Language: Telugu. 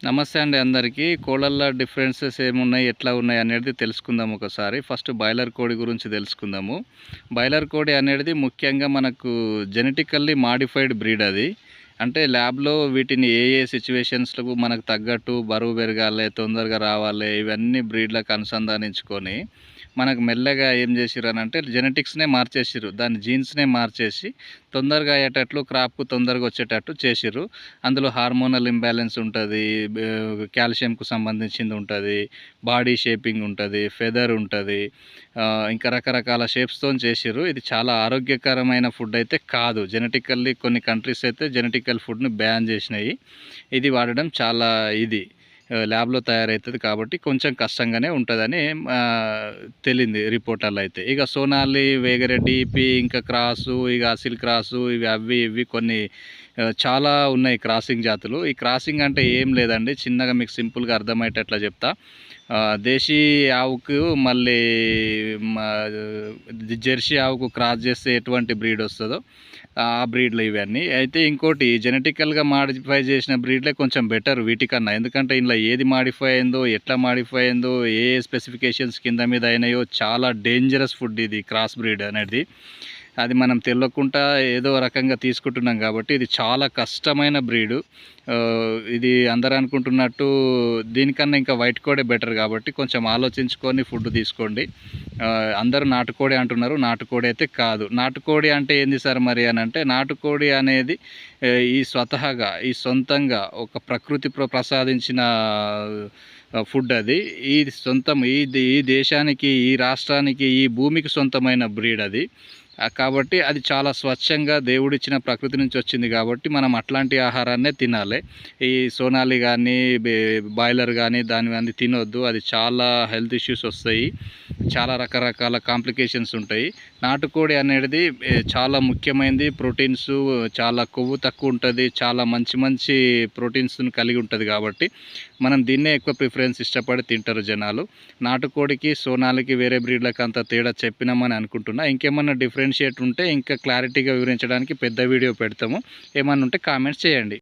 నమస్తే అండి అందరికీ. కోళ్ళల్లో డిఫరెన్సెస్ ఏమున్నాయి ఎట్లా ఉన్నాయి అనేది తెలుసుకుందాం ఒకసారి. ఫస్ట్ బాయిలర్ కోడి గురించి తెలుసుకుందాము. బాయిలర్ కోడి అనేది ముఖ్యంగా మనకు జెనెటికల్లీ మాడిఫైడ్ బ్రీడ్ అది. అంటే ల్యాబ్లో వీటిని ఏ ఏ సిచ్యువేషన్స్లకు మనకు తగ్గట్టు బరువు పెరగాలి తొందరగా రావాలి ఇవన్నీ బ్రీడ్లకు అనుసంధానించుకొని మనకు మెల్లగా ఏం చేసిర్రు అని అంటే జెనెటిక్స్నే మార్చేసిర్రు. దాని జీన్స్నే మార్చేసి తొందరగా అయ్యేటట్లు క్రాప్కు తొందరగా వచ్చేటట్టు చేసిరు అందులో హార్మోనల్ ఇంబ్యాలెన్స్ ఉంటుంది కాల్షియంకు సంబంధించింది ఉంటుంది బాడీ షేపింగ్ ఉంటుంది ఫెదర్ ఉంటుంది ఇంకా రకరకాల షేప్స్తో చేసిరు ఇది చాలా ఆరోగ్యకరమైన ఫుడ్ అయితే కాదు. జెనెటికల్లీ కొన్ని కంట్రీస్ అయితే జెనెటికల్ ఫుడ్ని బ్యాన్ చేసినాయి. ఇది వాడడం చాలా ఇది. ల్యాబ్లో తయారవుతుంది కాబట్టి కొంచెం కష్టంగానే ఉంటుందని తెలింది రిపోర్టర్లు అయితే. ఇక సోనాలి వేగరెడ్డి డీపీ ఇంకా క్రాసు ఇక అసిల్ క్రాసు ఇవి అవి ఇవి కొన్ని చాలా ఉన్నాయి క్రాసింగ్ జాతులు. ఈ క్రాసింగ్ అంటే ఏం లేదండి. చిన్నగా మీకు సింపుల్గా అర్థమయ్యేటట్లా చెప్తా. దేశీ ఆవుకు మళ్ళీ జెర్సీ ఆవుకు క్రాస్ చేస్తే ఎటువంటి బ్రీడ్ వస్తుందో ఆ బ్రీడ్లు ఇవన్నీ. అయితే ఇంకోటి జెనెటికల్గా మాడిఫై చేసిన బ్రీడ్లే కొంచెం బెటర్ వీటికన్నా. ఎందుకంటే ఇందులో ఏది మాడిఫై అయిందో ఎట్లా మాడిఫై అయిందో ఏ స్పెసిఫికేషన్స్ కింద మీద అయినాయో చాలా డేంజరస్ ఫుడ్ ఇది క్రాస్ బ్రీడ్ అనేది. అది మనం తెలియకుండా ఏదో రకంగా తీసుకుంటున్నాం కాబట్టి ఇది చాలా కష్టమైన బ్రీడు. ఇది అందరు అనుకుంటున్నట్టు దీనికన్నా ఇంకా వైట్ కోడే బెటర్ కాబట్టి కొంచెం ఆలోచించుకొని ఫుడ్ తీసుకోండి. అందరూ నాటుకోడి అంటున్నారు నాటుకోడి అయితే కాదు. నాటుకోడి అంటే ఏంది సార్ మరి అని అంటే నాటుకోడి అనేది ఈ స్వతహాగా ఈ సొంతంగా ఒక ప్రకృతి ప్రసాదించిన ఫుడ్ అది. ఈ సొంతం ఈ ఈ దేశానికి ఈ రాష్ట్రానికి ఈ భూమికి సొంతమైన బ్రీడ్ అది. కాబట్టి అది చాలా స్వచ్ఛంగా దేవుడిచ్చిన ప్రకృతి నుంచి వచ్చింది కాబట్టి మనం అట్లాంటి ఆహారాన్నే తినాలి. ఈ సోనాలి కానీ బాయిలర్ కానీ దాని అన్ని తినొద్దు. అది చాలా హెల్త్ ఇష్యూస్ వస్తాయి. చాలా రకరకాల కాంప్లికేషన్స్ ఉంటాయి. నాటుకోడి అనేది చాలా ముఖ్యమైనది ప్రోటీన్స్ చాలా కొవ్వు తక్కువ ఉంటుంది. చాలా మంచి మంచి ప్రోటీన్స్ని కలిగి ఉంటుంది కాబట్టి మనం దీన్నే ఎక్కువ ప్రిఫరెన్స్ ఇష్టపడి తింటారు జనాలు. నాటుకోడికి సోనాలికి వేరే బ్రీడ్లకు అంత తేడా చెప్పినామని అనుకుంటున్నా. ఇంకేమన్నా డిఫరెన్షియేట్ ఉంటే ఇంకా క్లారిటీగా వివరించడానికి పెద్ద వీడియో పెడతాము. ఏమన్నా ఉంటే కామెంట్స్ చేయండి.